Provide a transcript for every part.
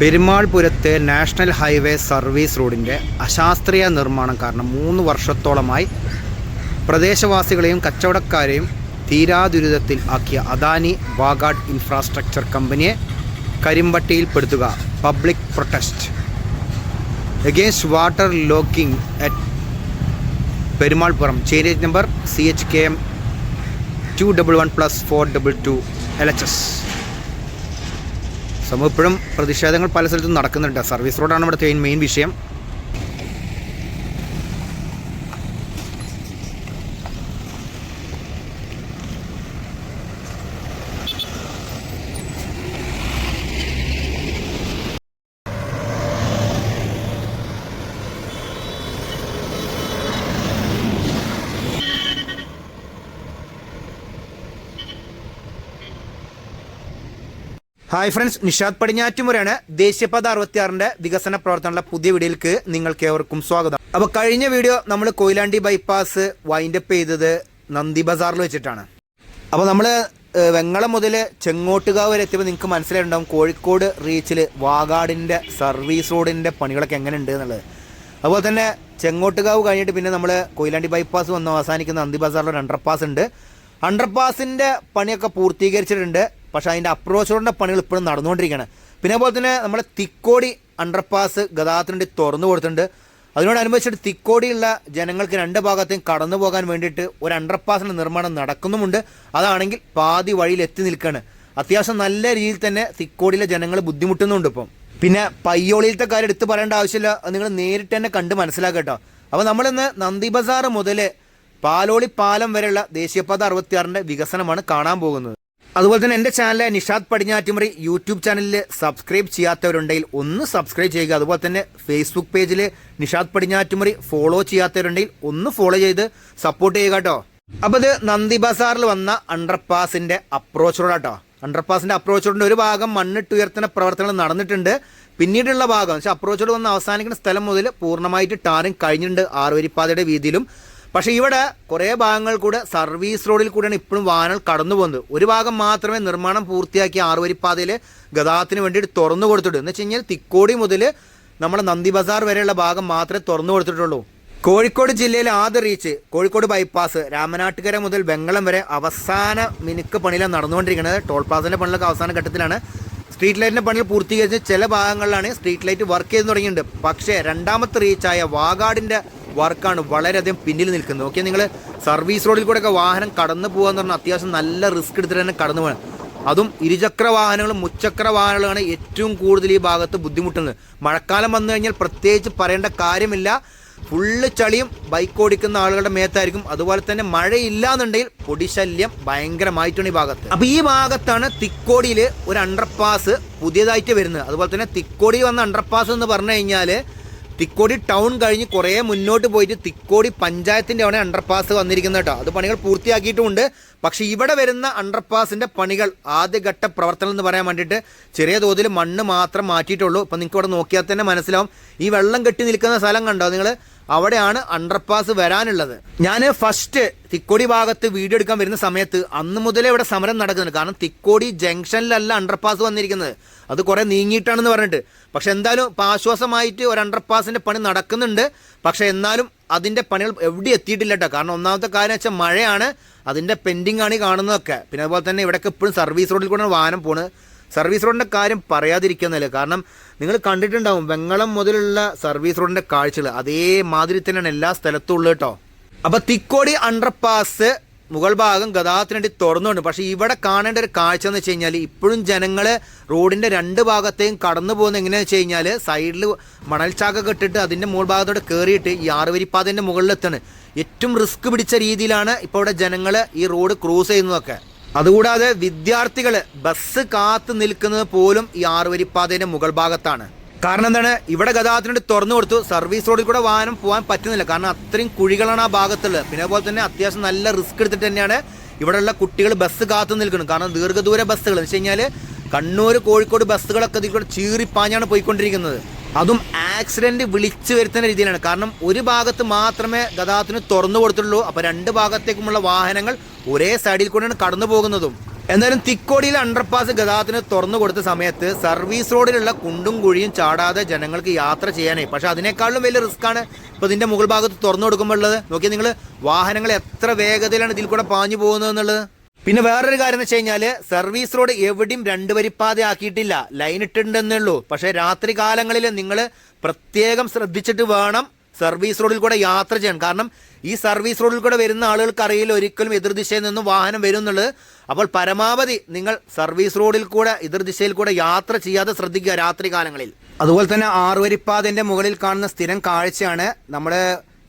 പെരുമാൾപുരത്തെ national highway service റോഡിന്റെ അശാസ്ത്രീയ നിർമ്മാണം കാരണം മൂന്ന് വർഷത്തോളമായി പ്രദേശവാസികളെയും കച്ചവടക്കാരെയും തീരാദുരിതത്തിൽ ആക്കിയ അദാനി വാഗാഡ് ഇൻഫ്രാസ്ട്രക്ചർ കമ്പനിയെ കരിമ്പട്ടിയിൽപ്പെടുത്തുക public protest. Against water logging at Perumalpuram. Chainage number C H K M two double one plus four double two L H S സമൂഹം ഇപ്പോഴും പ്രതിഷേധങ്ങൾ പല സ്ഥലത്തും നടക്കുന്നുണ്ട്. സർവീസ് റോഡാണ് ഇവിടുത്തെ മെയിൻ വിഷയം. ഹായ് ഫ്രണ്ട്സ് നിഷാദ് പടിഞ്ഞാറ്റുമുരയാണ് ദേശീയപാത അറുപത്തിയാറിന്റെ വികസന പ്രവർത്തനമുള്ള പുതിയ വീഡിയോയിലേക്ക് നിങ്ങൾക്ക് ഏവർക്കും സ്വാഗതം. അപ്പോൾ കഴിഞ്ഞ വീഡിയോ നമ്മൾ കൊയിലാണ്ടി ബൈപ്പാസ് വൈൻഡപ്പ് ചെയ്തത് നന്ദി ബസാറിൽ വെച്ചിട്ടാണ്. അപ്പോൾ നമ്മൾ വെങ്ങളം മുതൽ ചെങ്ങോട്ടുകാവ് വരെ എത്തിയപ്പോൾ നിങ്ങൾക്ക് മനസ്സിലായിട്ടുണ്ടാവും കോഴിക്കോട് റീച്ചിൽ വാഗാടിന്റെ സർവീസ് റോഡിന്റെ പണികളൊക്കെ എങ്ങനെ ഉണ്ട് എന്നുള്ളത്. അതുപോലെ തന്നെ ചെങ്ങോട്ടുകാവ് കഴിഞ്ഞിട്ട് പിന്നെ നമ്മൾ കൊയിലാണ്ടി ബൈപ്പാസ് വന്ന്. അവസാനിക്കുന്ന നന്ദി ബസാറിൽ ഒരു അണ്ടർപാസ് ഉണ്ട് അണ്ടർപാസിന്റെ പണിയൊക്കെ പൂർത്തീകരിച്ചിട്ടുണ്ട്. പക്ഷേ അതിന്റെ അപ്രോച്ച് റോഡിന്റെ പണികൾ ഇപ്പോഴും നടന്നുകൊണ്ടിരിക്കുകയാണ്. പിന്നെ അതുപോലെ തന്നെ നമ്മുടെ തിക്കോടി അണ്ടർപാസ് ഗതാഗതത്തിന് വേണ്ടി തുറന്നു കൊടുത്തിട്ടുണ്ട്. അതിനോടനുബന്ധിച്ചിട്ട് തിക്കോടിയുള്ള ജനങ്ങൾക്ക് രണ്ട് ഭാഗത്തേയും കടന്നു പോകാൻ വേണ്ടിയിട്ട് ഒരു അണ്ടർപാസിന്റെ നിർമ്മാണം നടക്കുന്നുമുണ്ട്. അതാണെങ്കിൽ പാതി വഴിയിൽ എത്തി നിൽക്കുകയാണ്. അത്യാവശ്യം നല്ല രീതിയിൽ തന്നെ തിക്കോടിയിലെ ജനങ്ങൾ ബുദ്ധിമുട്ടുന്നുണ്ട് ഇപ്പം. പിന്നെ പയ്യോളിയിലത്തെ കാര്യം എടുത്ത് പറയേണ്ട ആവശ്യമില്ല. നിങ്ങൾ നേരിട്ട് തന്നെ കണ്ട് മനസ്സിലാക്കുക കേട്ടോ. അപ്പോൾ നമ്മളിന്ന് നന്ദി ബസാർ മുതൽ പാലോളി പാലം വരെയുള്ള ദേശീയപാത അറുപത്തിയാറിന്റെ വികസനമാണ് കാണാൻ പോകുന്നത്. അതുപോലെ തന്നെ എന്റെ ചാനൽ നിഷാദ് പടിഞ്ഞാറ്റിമറി യൂട്യൂബ് ചാനലിൽ സബ്സ്ക്രൈബ് ചെയ്യാത്തവരുണ്ടെങ്കിൽ ഒന്ന് സബ്സ്ക്രൈബ് ചെയ്യുക. അതുപോലെ തന്നെ ഫേസ്ബുക്ക് പേജിൽ നിഷാദ് പടിഞ്ഞാറ്റുമറി ഫോളോ ചെയ്യാത്തവരുണ്ടെങ്കിൽ ഒന്ന് ഫോളോ ചെയ്ത് സപ്പോർട്ട് ചെയ്യുക കേട്ടോ. അപ്പോൾ ഇത് നന്ദി ബസാറിൽ വന്ന അണ്ടർപാസിന്റെ അപ്രോച്ച് റോഡ് കേട്ടോ. അണ്ടർപാസിന്റെ അപ്രോച്ച് റോഡിന്റെ ഒരു ഭാഗം മണ്ണിട്ട് ഉയർത്തുന്ന പ്രവർത്തനങ്ങൾ നടന്നിട്ടുണ്ട്. പിന്നീടുള്ള ഭാഗം പക്ഷേ അപ്രോച്ച് റോഡ് വന്ന് അവസാനിക്കുന്ന സ്ഥലം മുതൽ പൂർണമായിട്ട് ടാറിങ് കഴിഞ്ഞിട്ടുണ്ട് ആറുവരിപ്പാതയുടെ വീതിയിലും. പക്ഷേ ഇവിടെ കുറേ ഭാഗങ്ങൾ കൂടെ സർവീസ് റോഡിൽ കൂടെയാണ് ഇപ്പോഴും വാഹനങ്ങൾ കടന്നു പോകുന്നത്. ഒരു ഭാഗം മാത്രമേ നിർമ്മാണം പൂർത്തിയാക്കി ആറുവരിപ്പാതയിൽ ഗതാഗതത്തിന് വേണ്ടിയിട്ട് തുറന്നു കൊടുത്തിട്ടുള്ളൂ. എന്ന് വെച്ച് കഴിഞ്ഞാൽ തിക്കോടി മുതൽ നമ്മുടെ നന്ദി ബസാർ വരെയുള്ള ഭാഗം മാത്രമേ തുറന്നു കൊടുത്തിട്ടുള്ളൂ. കോഴിക്കോട് ജില്ലയിലെ ആദ്യ റീച്ച് കോഴിക്കോട് ബൈപ്പാസ് രാമനാട്ടുകര മുതൽ വെങ്ങളം വരെ അവസാന മിനുക്ക് പണിയിലാണ് നടന്നുകൊണ്ടിരിക്കുന്നത്. ടോൾ പ്ലാസിന്റെ പണികളൊക്കെ അവസാന ഘട്ടത്തിലാണ്. സ്ട്രീറ്റ് ലൈറ്റിന്റെ പണികൾ പൂർത്തീകരിച്ച് ചില ഭാഗങ്ങളിലാണ് സ്ട്രീറ്റ് ലൈറ്റ് വർക്ക് ചെയ്ത് തുടങ്ങിയിട്ടുണ്ട്. പക്ഷേ രണ്ടാമത്തെ റീച്ചായ വാഗാടിന്റെ വർക്കാണ് വളരെയധികം പിന്നിൽ നിൽക്കുന്നത്. ഓക്കെ നിങ്ങൾ സർവീസ് റോഡിൽ കൂടെ ഒക്കെ വാഹനം കടന്നു പോകുക എന്ന് പറഞ്ഞാൽ അത്യാവശ്യം നല്ല റിസ്ക് എടുത്തിട്ട് തന്നെ കടന്നു പോകണം അതും ഇരുചക്ര വാഹനങ്ങളും മുച്ചക്ര വാഹനങ്ങളാണ് ഏറ്റവും കൂടുതൽ ഈ ഭാഗത്ത് ബുദ്ധിമുട്ടുന്നത്. മഴക്കാലം വന്നു കഴിഞ്ഞാൽ പ്രത്യേകിച്ച് പറയേണ്ട കാര്യമില്ല. ഫുള്ള് ചളിയും ബൈക്ക് ഓടിക്കുന്ന ആളുകളുടെ മേത്തായിരിക്കും. അതുപോലെ തന്നെ മഴയില്ല എന്നുണ്ടെങ്കിൽ പൊടിശല്യം ഭയങ്കരമായിട്ടാണ് ഈ ഭാഗത്ത്. അപ്പൊ ഈ ഭാഗത്താണ് തിക്കോടിയിൽ ഒരു അണ്ടർപാസ് പുതിയതായിട്ട് വരുന്നത്. അതുപോലെ തന്നെ തിക്കോടി വന്ന അണ്ടർപാസ് എന്ന് പറഞ്ഞു കഴിഞ്ഞാൽ തിക്കോടി ടൗൺ കഴിഞ്ഞ് കുറേ മുന്നോട്ട് പോയിട്ട് തിക്കോടി പഞ്ചായത്തിന്റെ അവിടെ അണ്ടർപാസ് വന്നിരിക്കുന്നത് കേട്ടോ. അത് പണികൾ പൂർത്തിയാക്കിയിട്ടുമുണ്ട്. പക്ഷേ ഇവിടെ വരുന്ന അണ്ടർപാസിന്റെ പണികൾ ആദ്യഘട്ട പ്രവർത്തനം എന്ന് പറയാൻ വേണ്ടിയിട്ട് ചെറിയ തോതിൽ മണ്ണ് മാത്രം മാറ്റിയിട്ടുള്ളൂ. ഇപ്പം നിങ്ങൾക്ക് ഇവിടെ നോക്കിയാൽ തന്നെ മനസ്സിലാവും. ഈ വെള്ളം കെട്ടി നിൽക്കുന്ന സ്ഥലം കണ്ടോ നിങ്ങൾ? അവിടെയാണ് അണ്ടർപാസ് വരാനുള്ളത്. ഞാൻ ഫസ്റ്റ് തിക്കോടി ഭാഗത്ത് വീഡിയോ എടുക്കാൻ വരുന്ന സമയത്ത് അന്ന് മുതലേ ഇവിടെ സമരം നടക്കുന്നുണ്ട് കാരണം തിക്കോടി ജംഗ്ഷനിലല്ല അണ്ടർപാസ് വന്നിരിക്കുന്നത്. അത് കുറേ നീങ്ങിയിട്ടാണെന്ന് പറഞ്ഞിട്ട്. പക്ഷെ എന്തായാലും ഇപ്പം ആശ്വാസമായിട്ട് ഒരു അണ്ടർപാസിന്റെ പണി നടക്കുന്നുണ്ട്. പക്ഷെ എന്നാലും അതിന്റെ പണികൾ എവിടെ എത്തിയിട്ടില്ല കേട്ടോ. കാരണം ഒന്നാമത്തെ കാര്യം വെച്ചാൽ മഴയാണ്. അതിന്റെ പെൻഡിങ് ആണ് ഈ കാണുന്നതൊക്കെ. പിന്നെ അതുപോലെ തന്നെ ഇവിടെയൊക്കെ ഇപ്പോഴും സർവീസ് റോഡിൽ കൂടെ വാഹനം പോണ് സർവീസ് റോഡിന്റെ കാര്യം പറയാതിരിക്കുന്നില്ല. കാരണം നിങ്ങൾ കണ്ടിട്ടുണ്ടാവും വെങ്ങളം മുതലുള്ള സർവീസ് റോഡിന്റെ കാഴ്ചകൾ. അതേമാതിരി തന്നെയാണ് എല്ലാ സ്ഥലത്തും ഉള്ളത് കേട്ടോ. അപ്പോൾ തിക്കോടി അണ്ടർപാസ് മുകൾ ഭാഗം ഗതാഗതത്തിന് വേണ്ടി തുറന്നുണ്ട്. പക്ഷേ ഇവിടെ കാണേണ്ട ഒരു കാഴ്ച എന്ന് വെച്ച് കഴിഞ്ഞാൽ ഇപ്പോഴും ജനങ്ങൾ റോഡിന്റെ രണ്ട് ഭാഗത്തേയും കടന്നു പോകുന്ന എങ്ങനെയാണെന്ന് വെച്ച് കഴിഞ്ഞാൽ സൈഡിൽ മണൽച്ചാക്കൊക്കെ ഇട്ടിട്ട് അതിന്റെ മുകൾ ഭാഗത്തോടെ കയറിയിട്ട് ഈ ആറുവരിപ്പാതിന്റെ മുകളിലെത്താണ്. ഏറ്റവും റിസ്ക് പിടിച്ച രീതിയിലാണ് ഇപ്പോൾ ഇവിടെ ജനങ്ങൾ ഈ റോഡ് ക്രോസ് ചെയ്യുന്നതൊക്കെ. അതുകൂടാതെ വിദ്യാർത്ഥികൾ ബസ് കാത്തു നിൽക്കുന്നത് പോലും ഈ ആറുവരിപ്പാതയുടെ മുകൾ ഭാഗത്താണ്. കാരണം എന്താണ്? ഇവിടെ ഗതാഗതത്തിന് തുറന്നു കൊടുത്തു. സർവീസ് റോഡിൽ കൂടെ വാഹനം പോകാൻ പറ്റുന്നില്ല. കാരണം അത്രയും കുഴികളാണ് ആ ഭാഗത്തുള്ളത്. പിന്നെ അതുപോലെ തന്നെ അത്യാവശ്യം നല്ല റിസ്ക് എടുത്തിട്ട് തന്നെയാണ് ഇവിടെയുള്ള കുട്ടികൾ ബസ് കാത്തു നിൽക്കുന്നത്. കാരണം ദീർഘദൂര ബസ്സുകൾ എന്ന് വെച്ച് കഴിഞ്ഞാൽ കണ്ണൂർ കോഴിക്കോട് ബസ്സുകളൊക്കെ ഇതിൽ കൂടെ ചീറിപ്പാഞ്ഞാണ് പോയിക്കൊണ്ടിരിക്കുന്നത്. അതും ആക്സിഡന്റ് വിളിച്ചു വരുത്തുന്ന രീതിയിലാണ്. കാരണം ഒരു ഭാഗത്ത് മാത്രമേ ഗതാഗതത്തിന് തുറന്നു കൊടുത്തിട്ടുള്ളൂ. അപ്പോൾ രണ്ട് ഭാഗത്തേക്കുമുള്ള വാഹനങ്ങൾ ഒരേ സൈഡിൽ കൂടെയാണ് കടന്നു പോകുന്നതും. എന്നാലും തിക്കോടിയിലെ അണ്ടർപാസ് ഗതാഗതത്തിന് തുറന്നു കൊടുത്ത സമയത്ത് സർവീസ് റോഡിലുള്ള കുണ്ടും കുഴിയും ചാടാതെ ജനങ്ങൾക്ക് യാത്ര ചെയ്യാനേ. പക്ഷെ അതിനേക്കാളും വലിയ റിസ്ക് ആണ് ഇപ്പൊ ഇതിന്റെ മുകൾ ഭാഗത്ത് തുറന്നു കൊടുക്കുമ്പോൾ ഉള്ളത് നോക്കിയാൽ നിങ്ങൾ വാഹനങ്ങൾ എത്ര വേഗതയിലാണ് ഇതിൽ കൂടെ പാഞ്ഞു പോകുന്നത് എന്നുള്ളത്. പിന്നെ വേറൊരു കാര്യം എന്ന് വെച്ച് സർവീസ് റോഡ് എവിടെയും രണ്ട് വരിപ്പാത ആക്കിയിട്ടില്ല ലൈൻ ഇട്ടിട്ടുണ്ടെന്നേ ഉള്ളൂ. പക്ഷെ രാത്രി കാലങ്ങളിൽ നിങ്ങൾ പ്രത്യേകം ശ്രദ്ധിച്ചിട്ട് വേണം സർവീസ് റോഡിൽ കൂടെ യാത്ര ചെയ്യണം. കാരണം ഈ സർവീസ് റോഡിൽ കൂടെ വരുന്ന ആളുകൾക്ക് അറിയില്ല ഒരിക്കലും എതിർദിശയിൽ നിന്നും വാഹനം വരും എന്നുള്ളത് അപ്പോൾ പരമാവധി നിങ്ങൾ സർവീസ് റോഡിൽ കൂടെ എതിർദിശയിൽ കൂടെ യാത്ര ചെയ്യാതെ ശ്രദ്ധിക്കുക രാത്രി കാലങ്ങളിൽ. അതുപോലെ തന്നെ ആറുവരിപ്പാതിന്റെ മുകളിൽ കാണുന്ന സ്ഥിരം കാഴ്ചയാണ് നമ്മുടെ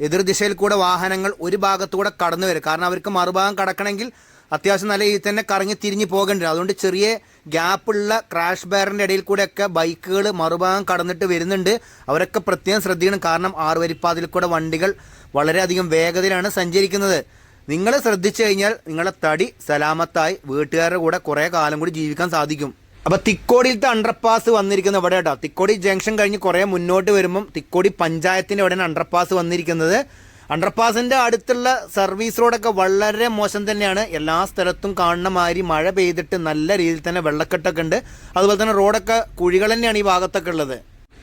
എതിർദിശയിൽ കൂടെ വാഹനങ്ങൾ ഒരു ഭാഗത്തൂടെ കടന്നു വരും കാരണം അവർക്ക് മറുഭാഗം കടക്കണമെങ്കിൽ അത്യാവശ്യം നല്ല രീതിയിൽ തന്നെ കറങ്ങി തിരിഞ്ഞു പോകേണ്ടി അതുകൊണ്ട് ചെറിയ ഗ്യാപ്പുള്ള ക്രാഷ് ബാറിന്റെ ഇടയിൽ കൂടെയൊക്കെ ബൈക്കുകൾ മറുഭാഗം കടന്നിട്ട് വരുന്നുണ്ട്. അവരൊക്കെ പ്രത്യേകം ശ്രദ്ധിക്കണം. കാരണം ആറുവരിപ്പാതിൽ കൂടെ വണ്ടികൾ വളരെയധികം വേഗതയിലാണ് സഞ്ചരിക്കുന്നത്. നിങ്ങൾ ശ്രദ്ധിച്ചു കഴിഞ്ഞാൽ നിങ്ങളെ തടി സലാമത്തായി വീട്ടുകാരുടെ കൂടെ കുറേ കാലം കൂടി ജീവിക്കാൻ സാധിക്കും. അപ്പൊ തിക്കോടിയിലത്തെ അണ്ടർപാസ് വന്നിരിക്കുന്ന ഇവിടെ കേട്ടോ തിക്കോടി ജംഗ്ഷൻ കഴിഞ്ഞ് കുറേ മുന്നോട്ട് വരുമ്പം തിക്കോടി പഞ്ചായത്തിന്റെ ഇവിടെയാണ് അണ്ടർപാസ് വന്നിരിക്കുന്നത്. അണ്ടർപാസിന്റെ അടുത്തുള്ള സർവീസ് റോഡൊക്കെ വളരെ മോശം തന്നെയാണ്. എല്ലാ സ്ഥലത്തും കാണുന്ന മാതിരി മഴ പെയ്തിട്ട് നല്ല രീതിയിൽ തന്നെ വെള്ളക്കെട്ടൊക്കെ ഉണ്ട്. അതുപോലെ തന്നെ റോഡൊക്കെ കുഴികൾ തന്നെയാണ് ഈ ഭാഗത്തൊക്കെ ഉള്ളത്.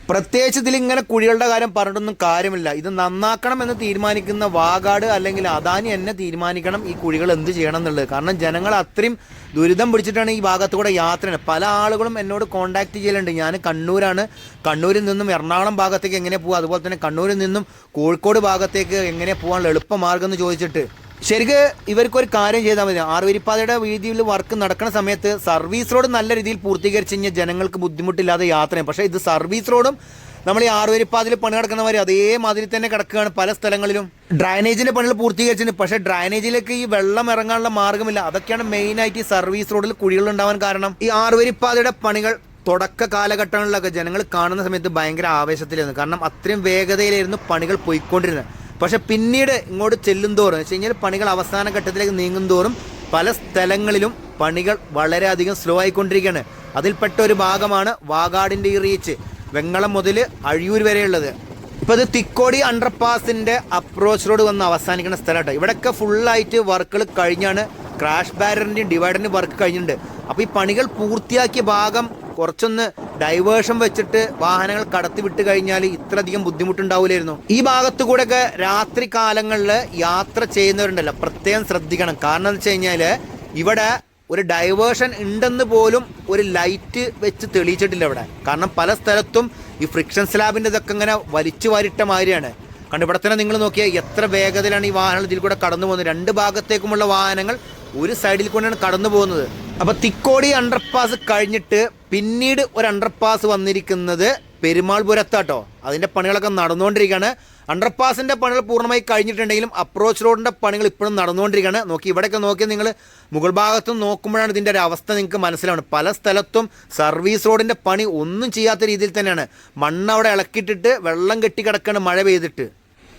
പ്രത്യേകിച്ച് ഇതിൽ ഇങ്ങനെ കുഴികളുടെ കാര്യം പറഞ്ഞിട്ടൊന്നും കാര്യമില്ല. ഇത് നന്നാക്കണം എന്ന് തീരുമാനിക്കുന്ന വാഗാട് അല്ലെങ്കിൽ അദാനി എന്നെ തീരുമാനിക്കണം ഈ കുഴികൾ എന്ത് ചെയ്യണം എന്നുള്ളത്. കാരണം ജനങ്ങൾ അത്രയും ദുരിതം പിടിച്ചിട്ടാണ് ഈ ഭാഗത്ത് കൂടെ യാത്ര പല ആളുകളും എന്നോട് കോൺടാക്ട് ചെയ്യലുണ്ട്. ഞാൻ കണ്ണൂരാണ്. കണ്ണൂരിൽ നിന്നും എറണാകുളം ഭാഗത്തേക്ക് എങ്ങനെ പോകുക അതുപോലെ തന്നെ കണ്ണൂരിൽ നിന്നും കോഴിക്കോട് ഭാഗത്തേക്ക് എങ്ങനെ പോകാനുള്ള എളുപ്പമാർഗം എന്ന് ചോദിച്ചിട്ട് ശരിക്ക് ഇവർക്കൊരു കാര്യം ചെയ്താൽ മതി. ആറുവരിപ്പാതയുടെ വീതിയിൽ വർക്ക് നടക്കുന്ന സമയത്ത് സർവീസ് റോഡ് നല്ല രീതിയിൽ പൂർത്തീകരിച്ച് കഴിഞ്ഞാൽ ജനങ്ങൾക്ക് ബുദ്ധിമുട്ടില്ലാതെ യാത്ര ചെയ്യും. പക്ഷേ ഇത് സർവീസ് റോഡും നമ്മൾ ഈ ആറുവരിപ്പാതിൽ പണി നടക്കുന്നവർ അതേമാതിരി തന്നെ കിടക്കുകയാണ് പല സ്ഥലങ്ങളിലും. ഡ്രൈനേജിന്റെ പണികൾ പൂർത്തീകരിച്ചിട്ടുണ്ട്. പക്ഷേ ഡ്രൈനേജിലേക്ക് ഈ വെള്ളം ഇറങ്ങാനുള്ള മാർഗമില്ല അതൊക്കെയാണ് മെയിനായിട്ട് ഈ സർവീസ് റോഡിൽ കുഴികൾ ഉണ്ടാവാൻ കാരണം. ഈ ആറുവരിപ്പാതയുടെ പണികൾ തുടക്ക കാലഘട്ടങ്ങളിലൊക്കെ ജനങ്ങൾ കാണുന്ന സമയത്ത് ഭയങ്കര ആവേശത്തിലായിരുന്നു. കാരണം അത്രയും വേഗതയിലായിരുന്നു പണികൾ പോയിക്കൊണ്ടിരുന്നത്. പക്ഷെ പിന്നീട് ഇങ്ങോട്ട് ചെല്ലും തോറും വെച്ച് കഴിഞ്ഞാൽ പണികൾ അവസാന ഘട്ടത്തിലേക്ക് നീങ്ങും തോറും പല സ്ഥലങ്ങളിലും പണികൾ വളരെയധികം സ്ലോ ആയിക്കൊണ്ടിരിക്കുകയാണ്. അതിൽപ്പെട്ട ഒരു ഭാഗമാണ് വാഗാടിന്റെ ഈ റീച്ച് വെങ്ങളം മുതൽ അഴിയൂർ വരെയുള്ളത്. ഇപ്പൊ ഇത് തിക്കോടി അണ്ടർപാസിന്റെ അപ്രോച്ച് റോഡ് വന്ന് അവസാനിക്കുന്ന സ്ഥലമാട്ടോ. ഇവിടെയൊക്കെ ഫുള്ളായിട്ട് വർക്കുകൾ കഴിഞ്ഞാണ്. ക്രാഷ് ബാരറിന്റെയും ഡിവൈഡറിന്റെയും വർക്ക് കഴിഞ്ഞിട്ടുണ്ട്. അപ്പോൾ ഈ പണികൾ പൂർത്തിയാക്കിയ ഭാഗം കുറച്ചൊന്ന് ഡൈവേർഷൻ വെച്ചിട്ട് വാഹനങ്ങൾ കടത്തി വിട്ട് കഴിഞ്ഞാൽ ഇത്രയധികം ബുദ്ധിമുട്ടുണ്ടാവില്ലായിരുന്നു ഈ ഭാഗത്തു കൂടെയൊക്കെ രാത്രി കാലങ്ങളിൽ യാത്ര ചെയ്യുന്നവരുണ്ടല്ലോ. പ്രത്യേകം ശ്രദ്ധിക്കണം. കാരണം എന്ന് വെച്ച് കഴിഞ്ഞാൽ ഇവിടെ ഒരു ഡൈവേർഷൻ ഉണ്ടെന്ന് പോലും ഒരു ലൈറ്റ് വെച്ച് തെളിയിച്ചിട്ടില്ല ഇവിടെ. കാരണം പല സ്ഥലത്തും ഈ ഫ്രിക്ഷൻ സ്ലാബിന്റെ ഇതൊക്കെ ഇങ്ങനെ വലിച്ചു വാരിട്ട മാതിരിയാണ്. കാരണം ഇവിടെ തന്നെ നിങ്ങൾ നോക്കിയാൽ എത്ര വേഗതയിലാണ് ഈ വാഹനങ്ങൾ ഇതിൽ കൂടെ കടന്നു പോകുന്നത് രണ്ട് ഭാഗത്തേക്കുമുള്ള വാഹനങ്ങൾ ഒരു സൈഡിൽ കൂടെയാണ് കടന്നു പോകുന്നത് അപ്പൊ തിക്കോടി അണ്ടർപാസ് കഴിഞ്ഞിട്ട് പിന്നീട് ഒരു അണ്ടർപാസ് വന്നിരിക്കുന്നത് പെരുമാൾപുരത്താട്ടോ അതിന്റെ പണികളൊക്കെ നടന്നുകൊണ്ടിരിക്കുകയാണ്. അണ്ടർപാസിന്റെ പണികൾ പൂർണമായി കഴിഞ്ഞിട്ടുണ്ടെങ്കിലും അപ്രോച്ച് റോഡിന്റെ പണികൾ ഇപ്പോഴും നടന്നുകൊണ്ടിരിക്കുകയാണ്. നോക്കി ഇവിടെയൊക്കെ നോക്കി നിങ്ങൾ മുകൾ ഭാഗത്ത് നോക്കുമ്പോഴാണ് ഇതിന്റെ ഒരു അവസ്ഥ നിങ്ങൾക്ക് മനസ്സിലാവുന്നത്. പല സ്ഥലത്തും സർവീസ് റോഡിന്റെ പണി ഒന്നും ചെയ്യാത്ത രീതിയിൽ തന്നെയാണ്. മണ്ണ് അവിടെ ഇളക്കിട്ടിട്ട് വെള്ളം കെട്ടി കെട്ടിക്കിടക്കാണ് മഴ പെയ്തിട്ട്.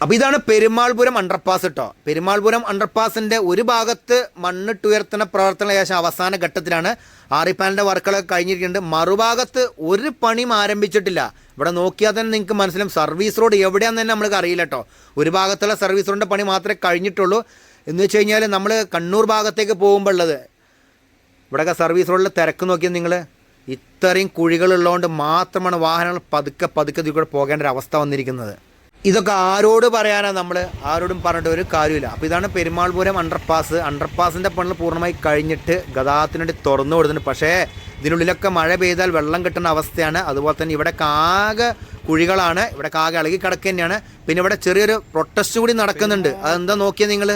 അപ്പൊ ഇതാണ് പെരുമാൾപുരം അണ്ടർപാസ് കേട്ടോ പെരുമാൾപുരം അണ്ടർപാസിന്റെ ഒരു ഭാഗത്ത് മണ്ണിട്ടുയർത്തുന്ന പ്രവർത്തനം ഏകദേശം അവസാന ഘട്ടത്തിലാണ്. ആറിപ്പാലിന്റെ വർക്കുകളൊക്കെ കഴിഞ്ഞിരിക്കുന്നുണ്ട്. മറുഭാഗത്ത് ഒരു പണിയും ആരംഭിച്ചിട്ടില്ല. ഇവിടെ നോക്കിയാൽ തന്നെ നിങ്ങൾക്ക് മനസ്സിലാവും. സർവീസ് റോഡ് എവിടെയാണെന്ന് തന്നെ നമ്മൾക്ക് അറിയില്ല കേട്ടോ ഒരു ഭാഗത്തുള്ള സർവീസ് റോഡിന്റെ പണി മാത്രമേ കഴിഞ്ഞിട്ടുള്ളൂ. എന്ന് വെച്ച് കഴിഞ്ഞാൽ നമ്മൾ കണ്ണൂർ ഭാഗത്തേക്ക് പോകുമ്പോൾ ഉള്ളത്. ഇവിടെയൊക്കെ സർവീസ് റോഡിൽ തിരക്ക് നോക്കിയാൽ നിങ്ങൾ ഇത്രയും കുഴികളുള്ളതുകൊണ്ട് മാത്രമാണ് വാഹനങ്ങൾ പതുക്കെ പതുക്കെ ഇതിൽ കൂടെ പോകേണ്ട ഒരു അവസ്ഥ വന്നിരിക്കുന്നത്. ഇതൊക്കെ ആരോട് പറയാനാ നമ്മൾ ആരോടും പറഞ്ഞിട്ട് ഒരു കാര്യമില്ല. അപ്പോൾ ഇതാണ് പെരുമാൾപുരം അണ്ടർപാസ് അണ്ടർപാസിന്റെ പണി പൂർണമായി കഴിഞ്ഞിട്ട് ഗതാഗതത്തിന് വേണ്ടി തുറന്നു കൊടുത്തിട്ടുണ്ട്. പക്ഷേ ഇതിനുള്ളിലൊക്കെ മഴ പെയ്താൽ വെള്ളം കിട്ടുന്ന അവസ്ഥയാണ്. അതുപോലെ തന്നെ ഇവിടെ കാകെ കുഴികളാണ്. ഇവിടെ കാകെ ഇളകി കിടക്കുക തന്നെയാണ്. പിന്നെ ഇവിടെ ചെറിയൊരു പ്രൊട്ടസ്റ്റ് കൂടി നടക്കുന്നുണ്ട്. അതെന്താ നോക്കിയത് നിങ്ങൾ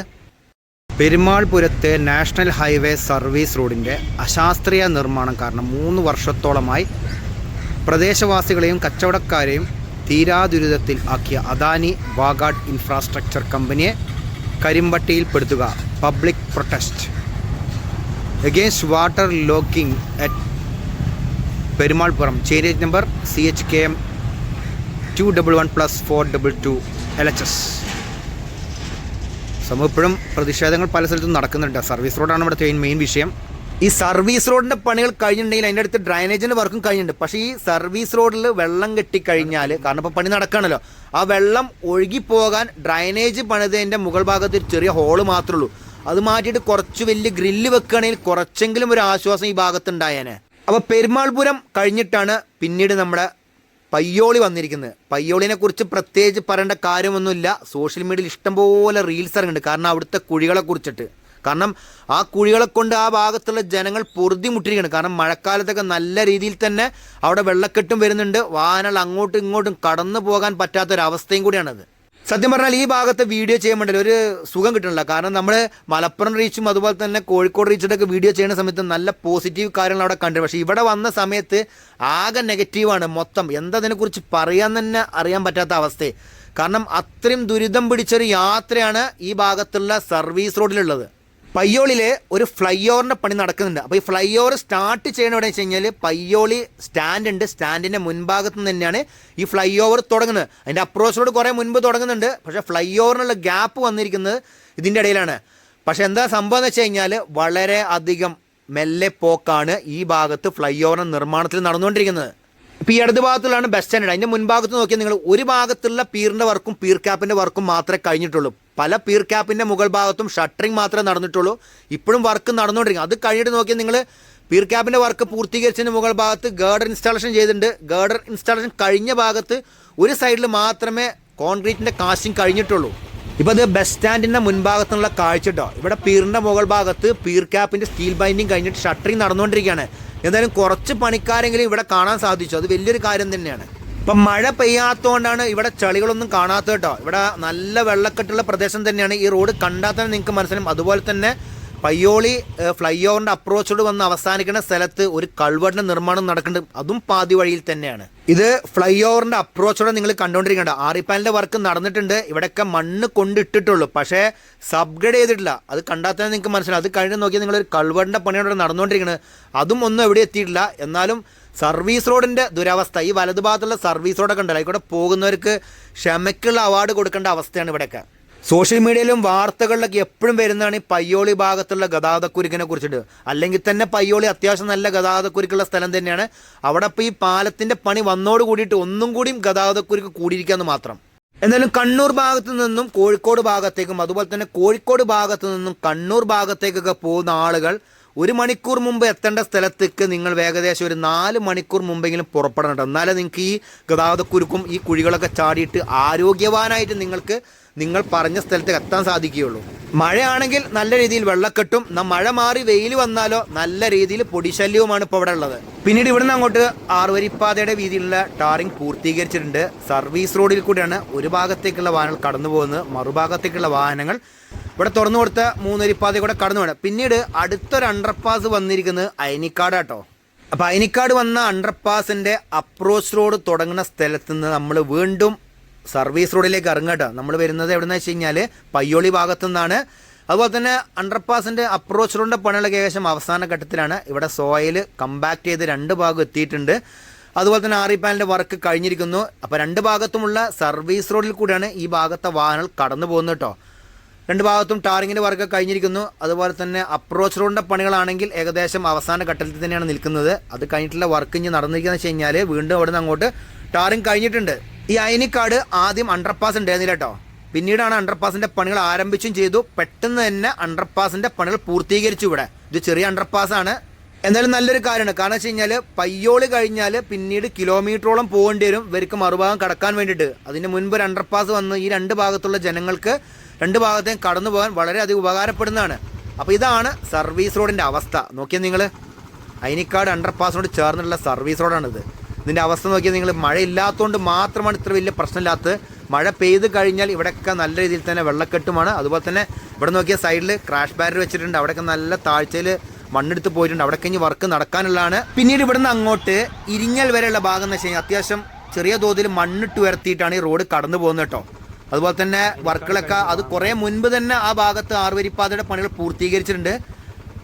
പെരുമാൾപുരത്തെ നാഷണൽ ഹൈവേ സർവീസ് റോഡിന്റെ അശാസ്ത്രീയ നിർമ്മാണം കാരണം മൂന്ന് വർഷത്തോളമായി പ്രദേശവാസികളെയും കച്ചവടക്കാരെയും തീരാദുരിതത്തിൽ ആക്കിയ അദാനി വാഗാഡ് ഇൻഫ്രാസ്ട്രക്ചർ കമ്പനിയെ കരിമ്പട്ടിയിൽപ്പെടുത്തുക public protest. Against water logging at Perumalpuram. Chainage number C H K M two double one plus four double two L H S സമൂഹപ്പോഴും പ്രതിഷേധങ്ങൾ പല സ്ഥലത്തും നടക്കുന്നുണ്ട്. സർവീസ് റോഡാണ് ഇവിടുത്തെ മെയിൻ വിഷയം. ഈ സർവീസ് റോഡിന്റെ പണികൾ കഴിഞ്ഞിട്ടുണ്ടെങ്കിൽ അതിന്റെ അടുത്ത് ഡ്രൈനേജിന്റെ വർക്കും കഴിഞ്ഞിട്ടുണ്ട്. പക്ഷേ ഈ സർവീസ് റോഡിൽ വെള്ളം കെട്ടിക്കഴിഞ്ഞാൽ കാരണം ഇപ്പോൾ പണി നടക്കുകയാണല്ലോ ആ വെള്ളം ഒഴുകിപ്പോകാൻ ഡ്രൈനേജ് പണിതതിന്റെ മുകൾ ഭാഗത്ത് ഒരു ചെറിയ ഹോൾ മാത്രമേ ഉള്ളൂ. അത് മാറ്റിയിട്ട് കുറച്ച് വലിയ ഗ്രില്ല് വെക്കുകയാണെങ്കിൽ കുറച്ചെങ്കിലും ഒരു ആശ്വാസം ഈ ഭാഗത്ത് ഉണ്ടായേനെ അപ്പോൾ പെരുമാൾപുരം കഴിഞ്ഞിട്ടാണ് പിന്നീട് നമ്മുടെ പയ്യോളി വന്നിരിക്കുന്നത്. പയ്യോളിനെ കുറിച്ച് പ്രത്യേകിച്ച് പറയേണ്ട കാര്യമൊന്നുമില്ല. സോഷ്യൽ മീഡിയയിൽ ഇഷ്ടംപോലെ റീൽസ് ഇറങ്ങുന്നുണ്ട്. കാരണം അവിടുത്തെ കുഴികളെ കുറിച്ചിട്ട്. കാരണം ആ കുഴികളെ കൊണ്ട് ആ ഭാഗത്തുള്ള ജനങ്ങൾ പൊറുതിമുട്ടിരിക്കുകയാണ് കാരണം മഴക്കാലത്തൊക്കെ നല്ല രീതിയിൽ തന്നെ അവിടെ വെള്ളക്കെട്ടും വരുന്നുണ്ട്. വാഹനങ്ങൾ അങ്ങോട്ടും ഇങ്ങോട്ടും കടന്നു പോകാൻ പറ്റാത്തൊരവസ്ഥയും കൂടിയാണത്. സത്യം പറഞ്ഞാൽ ഈ ഭാഗത്തെ വീഡിയോ ചെയ്യാൻ വേണ്ടി ഒരു സുഖം കിട്ടണില്ല. കാരണം നമ്മൾ മലപ്പുറം റീച്ചും അതുപോലെ തന്നെ കോഴിക്കോട് റീച്ചിട്ടൊക്കെ വീഡിയോ ചെയ്യുന്ന സമയത്ത് നല്ല പോസിറ്റീവ് കാര്യങ്ങൾ അവിടെ കണ്ടു പക്ഷേ ഇവിടെ വന്ന സമയത്ത് ആകെ നെഗറ്റീവാണ് മൊത്തം. എന്തതിനെക്കുറിച്ച് പറയാൻ തന്നെ അറിയാൻ പറ്റാത്ത അവസ്ഥയെ കാരണം അത്രയും ദുരിതം പിടിച്ചൊരു യാത്രയാണ് ഈ ഭാഗത്തുള്ള സർവീസ് റോഡിലുള്ളത്. പയ്യോളിൽ ഒരു ഫ്ലൈ ഓവറിന്റെ പണി നടക്കുന്നുണ്ട്. അപ്പോൾ ഈ ഫ്ലൈ ഓവർ സ്റ്റാർട്ട് ചെയ്യണ എവിടെ വെച്ച് കഴിഞ്ഞാൽ പയ്യോളി സ്റ്റാൻഡ് ഉണ്ട്. സ്റ്റാൻഡിന്റെ മുൻഭാഗത്ത് നിന്ന് തന്നെയാണ് ഈ ഫ്ലൈ ഓവർ തുടങ്ങുന്നത്. അതിന്റെ അപ്രോച്ച് റോഡ് കുറേ മുൻപ് തുടങ്ങുന്നുണ്ട്. പക്ഷേ ഫ്ലൈ ഓവറിനുള്ള ഗ്യാപ്പ് വന്നിരിക്കുന്നത് ഇതിന്റെ ഇടയിലാണ്. പക്ഷേ എന്താ സംഭവം എന്ന് വെച്ച് കഴിഞ്ഞാൽ വളരെ അധികം മെല്ലെ പോക്കാണ് ഈ ഭാഗത്ത് ഫ്ലൈ ഓവറിന്റെ നിർമ്മാണത്തിൽ നടന്നുകൊണ്ടിരിക്കുന്നത്. ഇപ്പോൾ ഈ ഇടത് ഭാഗത്തുള്ളതാണ് ബസ് സ്റ്റാൻഡ് അതിന്റെ മുൻഭാഗത്ത് നോക്കിയാൽ നിങ്ങൾ ഒരു ഭാഗത്തുള്ള പീറിന്റെ വർക്കും പീർ ക്യാപ്പിന്റെ വർക്കും മാത്രമേ കഴിഞ്ഞിട്ടുള്ളൂ. പല പീർ ക്യാപ്പിന്റെ മുകൾ ഭാഗത്തും ഷട്ടറിങ് മാത്രമേ നടന്നിട്ടുള്ളൂ. ഇപ്പോഴും വർക്ക് നടന്നുകൊണ്ടിരിക്കും അത് കഴിഞ്ഞിട്ട് നോക്കിയാൽ നിങ്ങൾ പീർ ക്യാപ്പിന്റെ വർക്ക് പൂർത്തീകരിച്ചതിന് മുകൾ ഭാഗത്ത് ഗേഡർ ഇൻസ്റ്റാളേഷൻ ചെയ്തിട്ടുണ്ട്. ഗേഡർ ഇൻസ്റ്റാളേഷൻ കഴിഞ്ഞ ഭാഗത്ത് ഒരു സൈഡിൽ മാത്രമേ കോൺക്രീറ്റിന്റെ കാസ്റ്റിംഗ് കഴിഞ്ഞിട്ടുള്ളൂ. ഇപ്പോൾ അത് ബസ് സ്റ്റാൻഡിന്റെ മുൻഭാഗത്തുള്ള കാഴ്ച കേട്ടോ ഇവിടെ പീറിന്റെ മുകൾ ഭാഗത്ത് പീർ ക്യാപ്പിന്റെ സ്റ്റീൽ ബൈൻഡിങ് കഴിഞ്ഞിട്ട് ഷട്ടറിങ് നടന്നുകൊണ്ടിരിക്കുകയാണ്. എന്തായാലും കുറച്ച് പണിക്കാരെങ്കിലും ഇവിടെ കാണാൻ സാധിച്ചു. അത് വലിയൊരു കാര്യം തന്നെയാണ്. ഇപ്പം മഴ പെയ്യാത്തതുകൊണ്ടാണ് ഇവിടെ ചളികളൊന്നും കാണാത്ത കേട്ടോ. ഇവിടെ നല്ല വെള്ളക്കെട്ടുള്ള പ്രദേശം തന്നെയാണ്. ഈ റോഡ് കണ്ടാൽ തന്നെ നിങ്ങൾക്ക് മനസ്സിലാവും. അതുപോലെ തന്നെ പയ്യോളി ഫ്ലൈ ഓവറിന്റെ അപ്രോച്ചോട് വന്ന് അവസാനിക്കുന്ന സ്ഥലത്ത് ഒരു കൾവറിന്റെ നിർമ്മാണം നടക്കുന്നുണ്ട്. അതും പാതി വഴിയിൽ തന്നെയാണ്. ഇത് ഫ്ലൈ ഓവറിന്റെ അപ്രോച്ചോടെ നിങ്ങൾ കണ്ടുകൊണ്ടിരിക്കേണ്ട. ആറിപ്പാലിന്റെ വർക്ക് നടന്നിട്ടുണ്ട്. ഇവിടെയൊക്കെ മണ്ണ് കൊണ്ടിട്ടിട്ടുള്ളൂ. പക്ഷേ സബ്ഗ്രേഡ് ചെയ്തിട്ടില്ല. അത് കണ്ടാൽ തന്നെ നിങ്ങൾക്ക് മനസ്സിലാവും. അത് കഴിഞ്ഞ് നോക്കിയാൽ ഒരു കൾവറിന്റെ പണിയോടെ നടന്നുകൊണ്ടിരിക്കുന്നത് അതും ഒന്നും എവിടെ എത്തിയിട്ടില്ല. എന്നാലും സർവീസ് റോഡിന്റെ ദുരവസ്ഥ ഈ വലതുഭാഗത്തുള്ള സർവീസ് റോഡൊക്കെ ഉണ്ടല്ലോ ഇവിടെ പോകുന്നവർക്ക് ക്ഷമയ്ക്കുള്ള അവാർഡ് കൊടുക്കേണ്ട അവസ്ഥയാണ് ഇവിടെയൊക്കെ. സോഷ്യൽ മീഡിയയിലും വാർത്തകളിലൊക്കെ എപ്പോഴും വരുന്നതാണ് ഈ പയ്യോളി ഭാഗത്തുള്ള ഗതാഗതക്കുരുക്കിനെ കുറിച്ചിട്ട്. അല്ലെങ്കിൽ തന്നെ പയ്യോളി അത്യാവശ്യം നല്ല ഗതാഗതക്കുരുക്കുള്ള സ്ഥലം തന്നെയാണ്. അവിടെ ഇപ്പോൾ ഈ പാലത്തിന്റെ പണി വന്നോട് കൂടിയിട്ട് ഒന്നും കൂടിയും ഗതാഗതക്കുരുക്ക് കൂടിയിരിക്കാന്ന് മാത്രം. എന്നാലും കണ്ണൂർ ഭാഗത്തു നിന്നും കോഴിക്കോട് ഭാഗത്തേക്കും അതുപോലെ തന്നെ കോഴിക്കോട് ഭാഗത്തു നിന്നും കണ്ണൂർ ഭാഗത്തേക്കൊക്കെ പോകുന്ന ആളുകൾ ഒരു മണിക്കൂർ മുമ്പ് എത്തേണ്ട സ്ഥലത്തേക്ക് നിങ്ങൾ ഏകദേശം ഒരു നാല് മണിക്കൂർ മുമ്പെങ്കിലും പുറപ്പെടണം എന്നാലേ നിങ്ങൾക്ക് ഈ ഗതാഗതക്കുരുക്കും ഈ കുഴികളൊക്കെ ചാടിയിട്ട് ആരോഗ്യവാനായിട്ട് നിങ്ങൾക്ക് നിങ്ങൾ പറഞ്ഞ സ്ഥലത്തേക്ക് എത്താൻ സാധിക്കുകയുള്ളൂ. മഴയാണെങ്കിൽ നല്ല രീതിയിൽ വെള്ളക്കെട്ടും മഴ മാറി വെയിൽ വന്നാലോ നല്ല രീതിയിൽ പൊടിശല്യവുമാണ് ഇപ്പോൾ ഇവിടെ ഉള്ളത്. പിന്നീട് ഇവിടുന്ന് അങ്ങോട്ട് ആറുവരിപ്പാതയുടെ വീതിയിലുള്ള ടാറിംഗ് പൂർത്തീകരിച്ചിട്ടുണ്ട്. സർവീസ് റോഡിൽ കൂടിയാണ് ഒരു ഭാഗത്തേക്കുള്ള വാഹനങ്ങൾ കടന്നു പോകുന്നത്. മറുഭാഗത്തേക്കുള്ള വാഹനങ്ങൾ ഇവിടെ തുറന്നു കൊടുത്ത മൂന്നരിപ്പാത കൂടെ കടന്നു വേണം പിന്നീട് അടുത്തൊരു അണ്ടർപാസ് വന്നിരിക്കുന്നത് അയനിക്കാട് കേട്ടോ അപ്പോൾ അയനിക്കാട് വന്ന അണ്ടർപാസിന്റെ അപ്രോച്ച് റോഡ് തുടങ്ങുന്ന സ്ഥലത്ത് നിന്ന് നമ്മൾ വീണ്ടും സർവീസ് റോഡിലേക്ക് ഇറങ്ങട്ടോ നമ്മൾ വരുന്നത് എവിടെന്ന് വെച്ച് കഴിഞ്ഞാൽ പയ്യോളി ഭാഗത്തു നിന്നാണ്. അതുപോലെ തന്നെ അണ്ടർപാസിന്റെ അപ്രോച്ച് റോഡിന്റെ പണികളൊക്കെ ഏകദേശം അവസാന ഘട്ടത്തിലാണ്. ഇവിടെ സോയിൽ കമ്പാക്ട് ചെയ്ത് രണ്ട് ഭാഗം എത്തിയിട്ടുണ്ട്. അതുപോലെ തന്നെ ആറി വർക്ക് കഴിഞ്ഞിരിക്കുന്നു. അപ്പോൾ രണ്ട് ഭാഗത്തുമുള്ള സർവീസ് റോഡിൽ കൂടിയാണ് ഈ ഭാഗത്തെ വാഹനങ്ങൾ കടന്നു പോകുന്നത് കേട്ടോ രണ്ട് ഭാഗത്തും ടാറിങ്ങിന്റെ വർക്ക് കഴിഞ്ഞിരിക്കുന്നു. അതുപോലെ തന്നെ അപ്രോച്ച് റോഡിന്റെ പണികളാണെങ്കിൽ ഏകദേശം അവസാന ഘട്ടത്തിൽ തന്നെയാണ് നിൽക്കുന്നത്. അത് കഴിഞ്ഞിട്ടുള്ള വർക്ക് ഇനി നടന്നിരിക്കുന്നത് വെച്ച് കഴിഞ്ഞാൽ വീണ്ടും അവിടെ നിന്ന് അങ്ങോട്ട് ടാറിങ് കഴിഞ്ഞിട്ടുണ്ട്. ഈ അയനിക്കാട് ആദ്യം അണ്ടർപാസ് ഉണ്ടായിരുന്നില്ല കേട്ടോ പിന്നീടാണ് അണ്ടർപാസിന്റെ പണികൾ ആരംഭിച്ചും ചെയ്തു. പെട്ടെന്ന് തന്നെ അണ്ടർപാസിന്റെ പണികൾ പൂർത്തീകരിച്ചു ഇവിടെ. ഇത് ചെറിയ അണ്ടർപാസ് ആണ്. എന്നാലും നല്ലൊരു കാര്യമാണ്. കാരണം വെച്ച് കഴിഞ്ഞാൽ പയ്യോളി കഴിഞ്ഞാൽ പിന്നീട് കിലോമീറ്ററോളം പോകേണ്ടി വരും. ഇവർക്ക് മറുഭാഗം കടക്കാൻ വേണ്ടിയിട്ട്. അതിന് മുൻപ് ഒരു അണ്ടർപാസ് വന്ന് ഈ രണ്ട് ഭാഗത്തുള്ള ജനങ്ങൾക്ക് രണ്ട് ഭാഗത്തേയും കടന്നു പോകാൻ വളരെയധികം ഉപകാരപ്പെടുന്നതാണ്. അപ്പോൾ ഇതാണ് സർവീസ് റോഡിന്റെ അവസ്ഥ. നോക്കിയാൽ നിങ്ങൾ അയിനിക്കാട് അണ്ടർപാസിനോട് ചേർന്നുള്ള സർവീസ് റോഡാണിത് ഇതിന്റെ അവസ്ഥ നോക്കിയാൽ നിങ്ങൾ മഴ ഇല്ലാത്തതുകൊണ്ട് മാത്രമാണ് ഇത്ര വലിയ പ്രശ്നമില്ലാത്തത്. മഴ പെയ്ത് കഴിഞ്ഞാൽ ഇവിടെയൊക്കെ നല്ല രീതിയിൽ തന്നെ വെള്ളക്കെട്ടുമാണ്. അതുപോലെ തന്നെ ഇവിടെ നോക്കിയ സൈഡിൽ ക്രാഷ് ബാരർ വെച്ചിട്ടുണ്ട്. അവിടെയൊക്കെ നല്ല താഴ്ചയിൽ മണ്ണെടുത്ത് പോയിട്ടുണ്ട്. അവിടെ കഴിഞ്ഞ് വർക്ക് നടക്കാനുള്ളതാണ്. പിന്നീട് ഇവിടുന്ന് അങ്ങോട്ട് ഇരിങ്ങൽ വരെയുള്ള ഭാഗം എന്ന് വെച്ച് കഴിഞ്ഞാൽ അത്യാവശ്യം ചെറിയ തോതിൽ മണ്ണിട്ട് ഉയർത്തിയിട്ടാണ് ഈ റോഡ് കടന്നു പോകുന്നത് കേട്ടോ. അതുപോലെ തന്നെ വർക്കുകളൊക്കെ അത് കുറേ മുൻപ് തന്നെ ആ ഭാഗത്ത് ആറുവരിപ്പാതയുടെ പണികൾ പൂർത്തീകരിച്ചിട്ടുണ്ട്.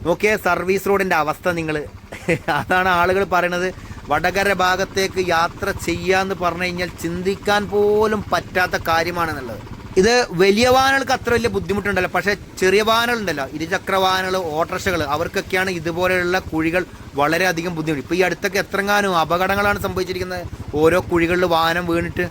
നോക്കിയ സർവീസ് റോഡിന്റെ അവസ്ഥ നിങ്ങൾ. അതാണ് ആളുകൾ പറയണത്. വടകര ഭാഗത്തേക്ക് യാത്ര ചെയ്യാന്ന് പറഞ്ഞു കഴിഞ്ഞാൽ ചിന്തിക്കാൻ പോലും പറ്റാത്ത കാര്യമാണെന്നുള്ളത്. ഇത് വലിയ വാഹനങ്ങൾക്ക് അത്ര വലിയ ബുദ്ധിമുട്ടുണ്ടല്ലോ. പക്ഷേ ചെറിയ വാഹനങ്ങളുണ്ടല്ലോ. ഇരുചക്ര വാഹനങ്ങൾ ഓട്ടോറിക്ഷകൾ അവർക്കൊക്കെയാണ് ഇതുപോലെയുള്ള കുഴികൾ വളരെയധികം ബുദ്ധിമുട്ട്. ഇപ്പോൾ ഈ അടുത്തൊക്കെ എത്രങ്ങാനും അപകടങ്ങളാണ് സംഭവിച്ചിരിക്കുന്നത്. ഓരോ കുഴികളിൽ വാഹനം വീണിട്ട്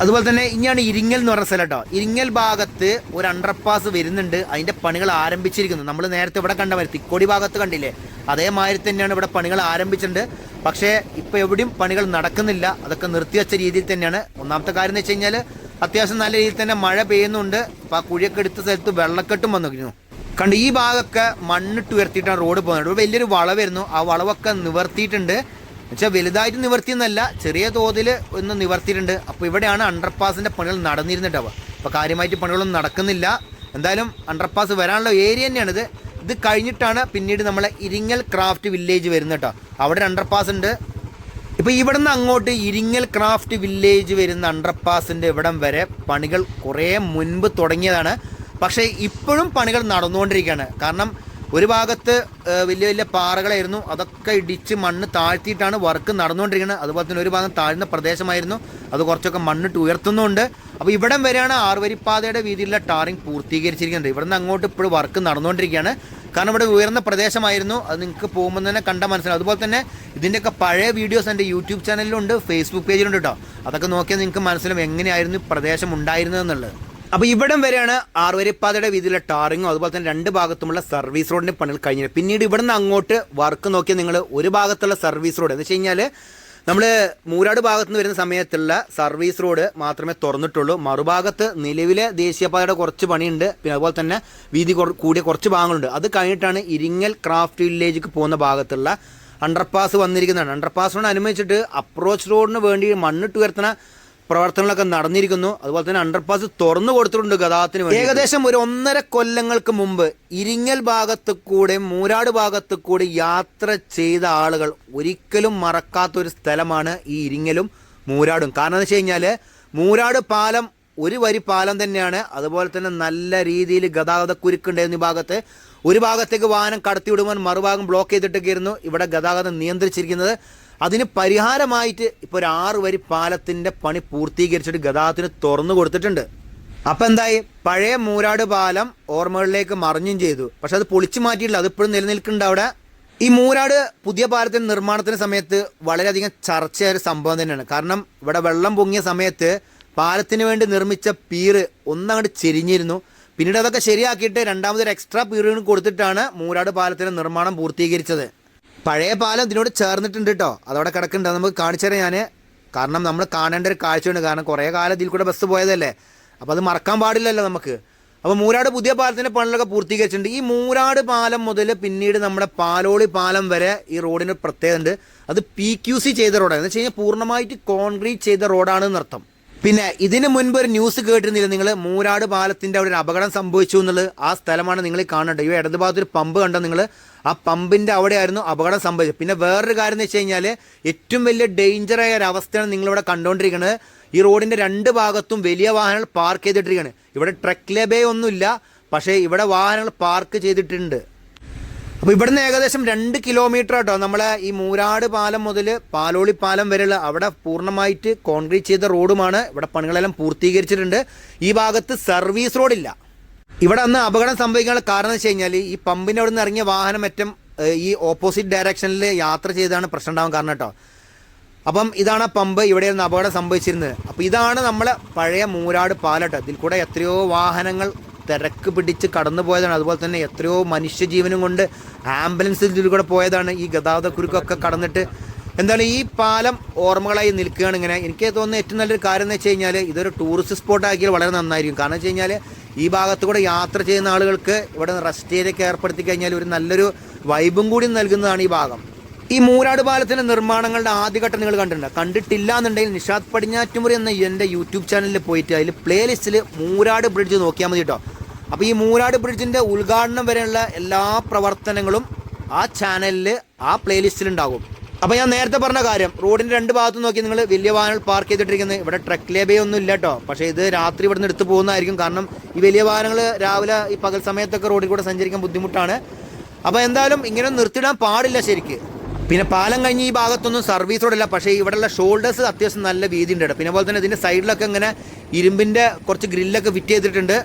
അതുപോലെ തന്നെ ഇനിയാണ് ഇരിങ്ങൽ എന്ന് പറഞ്ഞ സ്ഥലം കേട്ടോ. ഇരിങ്ങൽ ഭാഗത്ത് ഒരു അണ്ടർപാസ് വരുന്നുണ്ട്. അതിന്റെ പണികൾ ആരംഭിച്ചിരിക്കുന്നു. നമ്മൾ നേരത്തെ ഇവിടെ കണ്ട മാതിരി തിക്കോടി ഭാഗത്ത് കണ്ടില്ലേ? അതേമാതിരി തന്നെയാണ് ഇവിടെ പണികൾ ആരംഭിച്ചിട്ടുണ്ട്. പക്ഷേ ഇപ്പൊ എവിടെയും പണികൾ നടക്കുന്നില്ല. അതൊക്കെ നിർത്തിവെച്ച രീതിയിൽ തന്നെയാണ്. ഒന്നാമത്തെ കാര്യം എന്ന് വെച്ച് കഴിഞ്ഞാൽ അത്യാവശ്യം നല്ല രീതിയിൽ തന്നെ മഴ പെയ്യുന്നുണ്ട്. അപ്പൊ ആ കുഴിയൊക്കെ എടുത്ത സ്ഥലത്ത് വെള്ളക്കെട്ടും വന്നിരിക്കുന്നു. കണ്ട് ഈ ഭാഗമൊക്കെ മണ്ണിട്ട് ഉയർത്തിയിട്ടാണ് റോഡ് പോകുന്നത്. വലിയൊരു വളവായിരുന്നു ആ വളവൊക്കെ നിവർത്തിയിട്ടുണ്ട്. എന്നുവെച്ചാൽ വലുതായിട്ട് നിവർത്തി എന്നല്ല ചെറിയ തോതിൽ ഒന്ന് നിവർത്തിയിട്ടുണ്ട്. അപ്പോൾ ഇവിടെയാണ് അണ്ടർപാസിന്റെ പണികൾ നടന്നിരുന്നിട്ടാവുക അപ്പോൾ കാര്യമായിട്ട് പണികളൊന്നും നടക്കുന്നില്ല. എന്തായാലും അണ്ടർപാസ് വരാനുള്ള ഏരിയ തന്നെയാണിത്. ഇത് കഴിഞ്ഞിട്ടാണ് പിന്നീട് നമ്മളെ ഇരിങ്ങൽ ക്രാഫ്റ്റ് വില്ലേജ് വരുന്നത് കേട്ടോ അവിടെ അണ്ടർപാസ് ഉണ്ട്. ഇപ്പോൾ ഇവിടുന്ന് അങ്ങോട്ട് ഇരിങ്ങൽ ക്രാഫ്റ്റ് വില്ലേജ് വരുന്ന അണ്ടർപാസിന്റെ ഇവിടം വരെ പണികൾ കുറേ മുൻപ് തുടങ്ങിയതാണ്. പക്ഷേ ഇപ്പോഴും പണികൾ നടന്നുകൊണ്ടിരിക്കുകയാണ്. കാരണം ഒരു ഭാഗത്ത് വലിയ വലിയ പാറകളായിരുന്നു. അതൊക്കെ ഇടിച്ച് മണ്ണ് താഴ്ത്തിയിട്ടാണ് വർക്ക് നടന്നുകൊണ്ടിരിക്കുന്നത്. അതുപോലെ തന്നെ ഒരു ഭാഗം താഴ്ന്ന പ്രദേശമായിരുന്നു. അത് കുറച്ചൊക്കെ മണ്ണിട്ട് ഉയർത്തുന്നുണ്ട്. അപ്പോൾ ഇവിടം വരെയാണ് ആറുവരിപ്പാതയുടെ വീതിയിലുള്ള ടാറിംഗ് പൂർത്തീകരിച്ചിരിക്കുന്നത്. ഇവിടുന്ന് അങ്ങോട്ട് ഇപ്പോഴും വർക്ക് നടന്നുകൊണ്ടിരിക്കുകയാണ്. കാരണം ഇവിടെ ഉയർന്ന പ്രദേശമായിരുന്നു. അത് നിങ്ങൾക്ക് പോകുമ്പോൾ തന്നെ കണ്ട മനസ്സിലാവും. അതുപോലെ തന്നെ ഇതിന്റെയൊക്കെ പഴയ വീഡിയോസ് എന്റെ യൂട്യൂബ് ചാനലിലുണ്ട് ഫേസ്ബുക്ക് പേജിലുണ്ട് കേട്ടോ. അതൊക്കെ നോക്കിയാൽ നിങ്ങൾക്ക് മനസ്സിലാവും എങ്ങനെയായിരുന്നു പ്രദേശം ഉണ്ടായിരുന്നതെന്നുള്ളത് അപ്പോൾ ഇവിടം വരെയാണ് ആറുവരിപ്പാതയുടെ വീതിയിലെ ടാറിങ്ങും അതുപോലെ തന്നെ രണ്ട് ഭാഗത്തുമുള്ള സർവീസ് റോഡിന്റെ പണികൾ കഴിഞ്ഞത്. പിന്നീട് ഇവിടുന്ന് അങ്ങോട്ട് വർക്ക് നോക്കിയാൽ നിങ്ങൾ ഒരു ഭാഗത്തുള്ള സർവീസ് റോഡ് എന്ന് വെച്ച് കഴിഞ്ഞാൽ നമ്മൾ മൂരാട് ഭാഗത്ത് നിന്ന് വരുന്ന സമയത്തുള്ള സർവീസ് റോഡ് മാത്രമേ തുറന്നിട്ടുള്ളൂ. മറുഭാഗത്ത് നിലവിലെ ദേശീയപാതയുടെ കുറച്ച് പണിയുണ്ട്. പിന്നെ അതുപോലെ തന്നെ വീതി കൂടിയ കുറച്ച് ഭാഗങ്ങളുണ്ട്. അത് കഴിഞ്ഞിട്ടാണ് ഇരിങ്ങൽ ക്രാഫ്റ്റ് വില്ലേജിക്ക് പോകുന്ന ഭാഗത്തുള്ള അണ്ടർപാസ് വന്നിരിക്കുന്നതാണ്. അണ്ടർപാസിനോട് അനുബന്ധിച്ചിട്ട് അപ്രോച്ച് റോഡിന് വേണ്ടി മണ്ണിട്ട് ഉയർത്തുന്ന പ്രവർത്തനങ്ങളൊക്കെ നടന്നിരിക്കുന്നു. അതുപോലെ തന്നെ അണ്ടർപാസ് തുറന്നു കൊടുത്തിട്ടുണ്ട് ഗതാഗതത്തിന് വേണ്ടി ഏകദേശം ഒരു ഒന്നര കൊല്ലങ്ങൾക്ക് മുമ്പ് ഇരിങ്ങൽ ഭാഗത്ത് കൂടെ മൂരാട് ഭാഗത്ത് കൂടി യാത്ര ചെയ്ത ആളുകൾ ഒരിക്കലും മറക്കാത്ത ഒരു സ്ഥലമാണ് ഈ ഇരിങ്ങലും മൂരാടും. കാരണം എന്ന് വെച്ച് കഴിഞ്ഞാൽ മൂരാട് പാലം ഒരു വരി പാലം തന്നെയാണ്. അതുപോലെ തന്നെ നല്ല രീതിയിൽ ഗതാഗത കുരുക്കുണ്ടായിരുന്നു ഈ ഭാഗത്ത്. ഒരു ഭാഗത്തേക്ക് വാഹനം കടത്തിവിടുവാൻ മറുഭാഗം ബ്ലോക്ക് ചെയ്തിട്ടൊക്കെയായിരുന്നു ഇവിടെ ഗതാഗതം നിയന്ത്രിച്ചിരിക്കുന്നത്. അതിന് പരിഹാരമായിട്ട് ഇപ്പോൾ ഒരു ആറ് വരി പാലത്തിന്റെ പണി പൂർത്തീകരിച്ചിട്ട് ഗതാഗതത്തിന് തുറന്നു കൊടുത്തിട്ടുണ്ട്. അപ്പം എന്തായി? പഴയ മൂരാട് പാലം ഓർമ്മകളിലേക്ക് മറിഞ്ഞും ചെയ്തു. പക്ഷെ അത് പൊളിച്ചു മാറ്റിയിട്ടില്ല. അത് ഇപ്പോഴും നിലനിൽക്കുന്നുണ്ട് അവിടെ. ഈ മൂരാട് പുതിയ പാലത്തിന്റെ നിർമ്മാണത്തിന് സമയത്ത് വളരെയധികം ചർച്ചയായ ഒരു സംഭവം തന്നെയാണ്. കാരണം ഇവിടെ വെള്ളം പൊങ്ങിയ സമയത്ത് പാലത്തിന് വേണ്ടി നിർമ്മിച്ച പീറ് ഒന്നങ്ങോട്ട് ചെരിഞ്ഞിരുന്നു. പിന്നീട് അതൊക്കെ ശരിയാക്കിയിട്ട് രണ്ടാമതൊരു എക്സ്ട്രാ പീറുകൾ കൊടുത്തിട്ടാണ് മൂരാട് പാലത്തിന്റെ നിർമ്മാണം പൂർത്തീകരിച്ചത്. പഴയ പാലം ഇതിനോട് ചേർന്നിട്ടുണ്ട് കേട്ടോ അതവിടെ കിടക്കുന്നുണ്ട്. നമുക്ക് കാണിച്ചു തരാം ഞാൻ കാരണം നമ്മൾ കാണേണ്ട ഒരു കാഴ്ചയുണ്ട്. കാരണം കുറേ കാലം ഇതിൽ കൂടെ ബസ് പോയതല്ലേ. അപ്പോൾ അത് മറക്കാൻ പാടില്ലല്ലോ നമുക്ക്. അപ്പോൾ മൂരാട് പുതിയ പാലത്തിന്റെ പണികളൊക്കെ പൂർത്തീകരിച്ചിട്ടുണ്ട്. ഈ മൂരാട് പാലം മുതൽ പിന്നീട് നമ്മുടെ പാലോളി പാലം വരെ ഈ റോഡിന് പ്രത്യേകത ഉണ്ട് അത് പി ക്യു സി ചെയ്ത റോഡാണ്. എന്ന് വെച്ച് കഴിഞ്ഞാൽ പൂർണമായിട്ട് കോൺക്രീറ്റ് ചെയ്ത റോഡാണ് എന്നർത്ഥം. പിന്നെ ഇതിനു മുൻപ് ഒരു ന്യൂസ് കേട്ടിരുന്നില്ല നിങ്ങൾ മൂരാട് പാലത്തിന്റെ അവിടെ ഒരു അപകടം സംഭവിച്ചു എന്നുള്ളത് ആ സ്ഥലമാണ് നിങ്ങൾ കാണേണ്ടത്. ഈ ഇടതു ഒരു പമ്പ് കണ്ടോ നിങ്ങൾ ആ പമ്പിന്റെ അവിടെയായിരുന്നു അപകടം സംഭവിച്ചത്. പിന്നെ വേറൊരു കാര്യം എന്ന് വെച്ച് കഴിഞ്ഞാൽ ഏറ്റവും വലിയ ഡേഞ്ചറായ ഒരു അവസ്ഥയാണ് നിങ്ങളിവിടെ കണ്ടുകൊണ്ടിരിക്കുന്നത് ഈ റോഡിന്റെ രണ്ട് ഭാഗത്തും വലിയ വാഹനങ്ങൾ പാർക്ക് ചെയ്തിട്ടിരിക്കുകയാണ് ഇവിടെ ട്രക്ക് ലേബേ ഒന്നുമില്ല പക്ഷേ ഇവിടെ വാഹനങ്ങൾ പാർക്ക് ചെയ്തിട്ടുണ്ട്. അപ്പോൾ ഇവിടുന്ന് ഏകദേശം രണ്ട് കിലോമീറ്റർ കേട്ടോ നമ്മളെ ഈ മൂരാട് പാലം മുതൽ പാലോളി പാലം വരെയുള്ള അവിടെ പൂർണമായിട്ട് കോൺക്രീറ്റ് ചെയ്ത റോഡുമാണ്. ഇവിടെ പണികളെല്ലാം പൂർത്തീകരിച്ചിട്ടുണ്ട്. ഈ ഭാഗത്ത് സർവീസ് റോഡില്ല ഇവിടെ അന്ന് അപകടം സംഭവിക്കാനുള്ള കാരണം വെച്ച് കഴിഞ്ഞാൽ ഈ പമ്പിന്റെ അവിടെ നിന്ന് ഇറങ്ങിയ വാഹനം മറ്റും ഈ ഓപ്പോസിറ്റ് ഡയറക്ഷനിൽ യാത്ര ചെയ്താണ് പ്രശ്നം ഉണ്ടാവാൻ കാരണം കേട്ടോ. അപ്പം ഇതാണ് ആ പമ്പ് ഇവിടെയായിരുന്നു അപകടം സംഭവിച്ചിരുന്നത്. അപ്പോൾ ഇതാണ് നമ്മളെ പഴയ മൂരാട് പാലട്ടോ ഇതിൽ കൂടെ എത്രയോ വാഹനങ്ങൾ തിരക്ക് പിടിച്ച് കടന്നു പോയതാണ്. അതുപോലെ തന്നെ എത്രയോ മനുഷ്യജീവനും കൊണ്ട് ആംബുലൻസിൽ കൂടെ പോയതാണ് ഈ ഗതാഗത കുരുക്കൊക്കെ കടന്നിട്ട്. എന്തായാലും ഈ പാലം ഓർമ്മകളായി നിൽക്കുകയാണ് ഇങ്ങനെ. എനിക്ക് തോന്നുന്ന ഏറ്റവും നല്ലൊരു കാര്യം എന്ന് വെച്ച് കഴിഞ്ഞാൽ ഇതൊരു ടൂറിസ്റ്റ് സ്പോട്ട് ആക്കിയാൽ വളരെ നന്നായിരിക്കും. കാരണം വെച്ച് കഴിഞ്ഞാൽ ഈ ഭാഗത്ത് കൂടെ യാത്ര ചെയ്യുന്ന ആളുകൾക്ക് ഇവിടെ റെസ്റ്റ് ഏരിയൊക്കെ ഏർപ്പെടുത്തി കഴിഞ്ഞാൽ ഒരു നല്ലൊരു വൈബും കൂടി നൽകുന്നതാണ് ഈ ഭാഗം. ഈ മൂരാട് പാലത്തിന്റെ നിർമ്മാണങ്ങളുടെ ആദ്യഘട്ടം നിങ്ങൾ കണ്ടിട്ടുണ്ട്. കണ്ടിട്ടില്ല എന്നുണ്ടെങ്കിൽ നിഷാദ് പടിഞ്ഞാറ്റുമുറി എന്ന എന്റെ യൂട്യൂബ് ചാനലിൽ പോയിട്ട് അതിൽ പ്ലേലിസ്റ്റിൽ മൂരാട് ബ്രിഡ്ജ് നോക്കിയാൽ മതി കേട്ടോ. അപ്പോൾ ഈ മൂരാട് ബ്രിഡ്ജിന്റെ ഉദ്ഘാടനം വരെയുള്ള എല്ലാ പ്രവർത്തനങ്ങളും ആ ചാനലിൽ ആ പ്ലേലിസ്റ്റിൽ ഉണ്ടാകും. അപ്പോൾ ഞാൻ നേരത്തെ പറഞ്ഞ കാര്യം റോഡിന്റെ രണ്ട് ഭാഗത്തും നോക്കി നിങ്ങൾ വലിയ വാഹനങ്ങൾ പാർക്ക് ചെയ്തിട്ടിരിക്കുന്നത് ഇവിടെ ട്രക്ക് ലേബേ ഒന്നും ഇല്ല കേട്ടോ പക്ഷേ ഇത് രാത്രി ഇവിടുന്ന് എടുത്തു പോകുന്നതായിരിക്കും. കാരണം ഈ വലിയ വാഹനങ്ങൾ രാവിലെ ഈ പകൽ സമയത്തൊക്കെ റോഡിൽ കൂടെ സഞ്ചരിക്കാൻ ബുദ്ധിമുട്ടാണ്. അപ്പോൾ എന്തായാലും ഇങ്ങനെ നിർത്തിടാൻ പാടില്ല ശരിക്ക്. പിന്നെ പാലം കഴിഞ്ഞ് ഈ ഭാഗത്തൊന്നും സർവീസ് റോഡില്ല പക്ഷേ ഇവിടെയുള്ള ഷോൾഡേഴ്സ് അത്യാവശ്യം നല്ല വീതി ഉണ്ട് പിന്നെ പോലെ തന്നെ ഇതിന്റെ സൈഡിലൊക്കെ ഇങ്ങനെ ഇരുമ്പിന്റെ കുറച്ച് ഗ്രില്ലൊക്കെ ഫിറ്റ് ചെയ്തിട്ടുണ്ട്.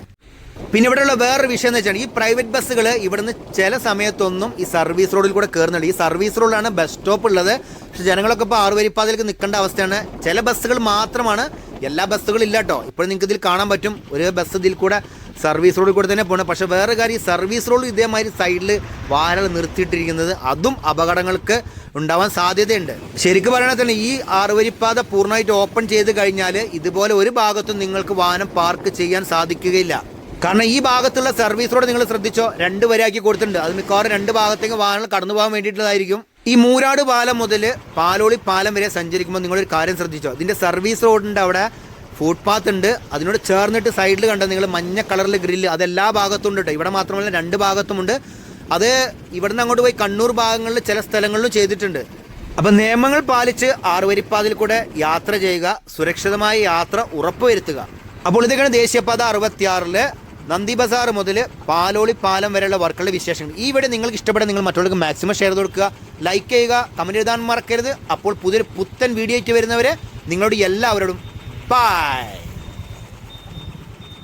പിന്നെ ഇവിടെയുള്ള വേറൊരു വിഷയം എന്ന് വെച്ചാൽ ഈ പ്രൈവറ്റ് ബസ്സുകൾ ഇവിടുന്ന് ചില സമയത്തൊന്നും ഈ സർവീസ് റോഡിൽ കൂടെ കയറുന്നുണ്ട് ഈ സർവീസ് റോഡിലാണ് ബസ് സ്റ്റോപ്പ് ഉള്ളത്. പക്ഷെ ജനങ്ങളൊക്കെ ഇപ്പോൾ ആറുവരിപ്പാതിലേക്ക് നിൽക്കേണ്ട അവസ്ഥയാണ്. ചില ബസ്സുകൾ മാത്രമാണ്. എല്ലാ ബസ്സുകളും ഇല്ല കേട്ടോ. ഇപ്പോൾ നിങ്ങൾക്ക് ഇതിൽ കാണാൻ പറ്റും. ഒരു ബസ് ഇതിൽ കൂടെ സർവീസ് റോഡിൽ കൂടെ തന്നെ പോകണം പക്ഷേ വേറെ കാര്യം സർവീസ് റോഡ് ഇതേമാതിരി സൈഡിൽ വാഹനങ്ങൾ നിർത്തിയിട്ടിരിക്കുന്നത് അതും അപകടങ്ങൾക്ക് ഉണ്ടാവാൻ സാധ്യതയുണ്ട്. ശരിക്കും പറയണത് തന്നെ ഈ ആറുവരിപ്പാത പൂർണമായിട്ട് ഓപ്പൺ ചെയ്ത് കഴിഞ്ഞാൽ ഇതുപോലെ ഒരു ഭാഗത്തും നിങ്ങൾക്ക് വാഹനം പാർക്ക് ചെയ്യാൻ സാധിക്കുകയില്ല. കാരണം ഈ ഭാഗത്തുള്ള സർവീസ് റോഡ് നിങ്ങൾ ശ്രദ്ധിച്ചോ? രണ്ട് വരെയാക്കി കൊടുത്തിട്ടുണ്ട്. അത് മിക്കവാറും രണ്ട് ഭാഗത്തേക്ക് വാഹനങ്ങൾ കടന്നു പോകാൻ വേണ്ടിയിട്ടുള്ളതായിരിക്കും. ഈ മൂരാട് പാലം മുതൽ പാലോളി പാലം വരെ സഞ്ചരിക്കുമ്പോൾ നിങ്ങളൊരു കാര്യം ശ്രദ്ധിച്ചോ? ഇതിന്റെ സർവീസ് റോഡിന്റെ അവിടെ ഫുട്പാത്ത് ഉണ്ട്. അതിനോട് ചേർന്നിട്ട് സൈഡിൽ കണ്ട നിങ്ങൾ മഞ്ഞ കളറിൽ ഗ്രില്ല് അതെല്ലാ ഭാഗത്തും ഉണ്ട് കേട്ടോ ഇവിടെ മാത്രമല്ല രണ്ട് ഭാഗത്തുമുണ്ട് അത് ഇവിടുന്ന് അങ്ങോട്ട് പോയി കണ്ണൂർ ഭാഗങ്ങളിൽ ചില സ്ഥലങ്ങളിലും ചെയ്തിട്ടുണ്ട്. അപ്പം നിയമങ്ങൾ പാലിച്ച് ആറുവരിപ്പാതിൽ കൂടെ യാത്ര ചെയ്യുക സുരക്ഷിതമായ യാത്ര ഉറപ്പുവരുത്തുക. അപ്പോൾ ഇതൊക്കെയാണ് ദേശീയപാത അറുപത്തിയാറിൽ നന്ദി ബസാർ മുതൽ പാലോളി പാലം വരെയുള്ള വർക്കുകളുടെ വിശേഷങ്ങൾ. ഈ വീഡിയോ നിങ്ങൾക്ക് ഇഷ്ടപ്പെടാൻ നിങ്ങൾ മറ്റുള്ളവർക്ക് മാക്സിമം ഷെയർ കൊടുക്കുക. ലൈക്ക് ചെയ്യുക. കമന്റ് എഴുതാൻ മറക്കരുത്. അപ്പോൾ പുതിയൊരു പുത്തൻ വീഡിയോ ആയിട്ട് വരുന്നവരെ നിങ്ങളോട് എല്ലാവരോടും ബൈ